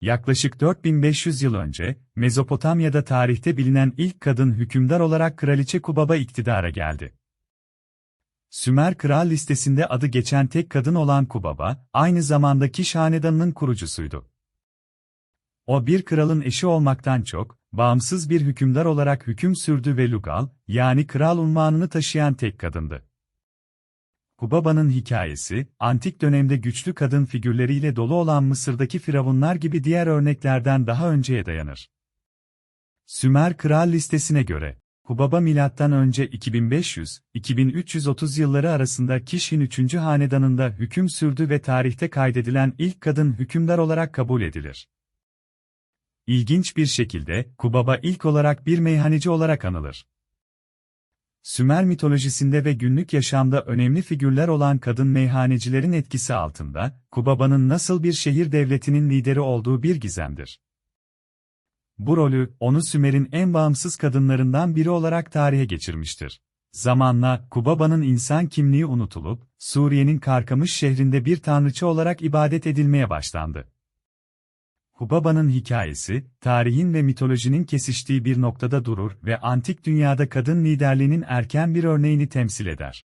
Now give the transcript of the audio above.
Yaklaşık 4500 yıl önce, Mezopotamya'da tarihte bilinen ilk kadın hükümdar olarak Kraliçe Kubaba iktidara geldi. Sümer kral listesinde adı geçen tek kadın olan Kubaba, aynı zamanda Kiş hanedanının kurucusuydu. O bir kralın eşi olmaktan çok, bağımsız bir hükümdar olarak hüküm sürdü ve Lugal, yani kral unvanını taşıyan tek kadındı. Kubaba'nın hikayesi, antik dönemde güçlü kadın figürleriyle dolu olan Mısır'daki firavunlar gibi diğer örneklerden daha önceye dayanır. Sümer Kral listesine göre, Kubaba milattan önce 2500-2330 yılları arasında Kiş'in 3. hanedanında hüküm sürdü ve tarihte kaydedilen ilk kadın hükümdar olarak kabul edilir. İlginç bir şekilde, Kubaba ilk olarak bir meyhaneci olarak anılır. Sümer mitolojisinde ve günlük yaşamda önemli figürler olan kadın meyhanecilerin etkisi altında, Kubaba'nın nasıl bir şehir devletinin lideri olduğu bir gizemdir. Bu rolü, onu Sümer'in en bağımsız kadınlarından biri olarak tarihe geçirmiştir. Zamanla, Kubaba'nın insan kimliği unutulup, Suriye'nin Karkamış şehrinde bir tanrıça olarak ibadet edilmeye başlandı. Kubaba'nın hikayesi, tarihin ve mitolojinin kesiştiği bir noktada durur ve antik dünyada kadın liderliğinin erken bir örneğini temsil eder.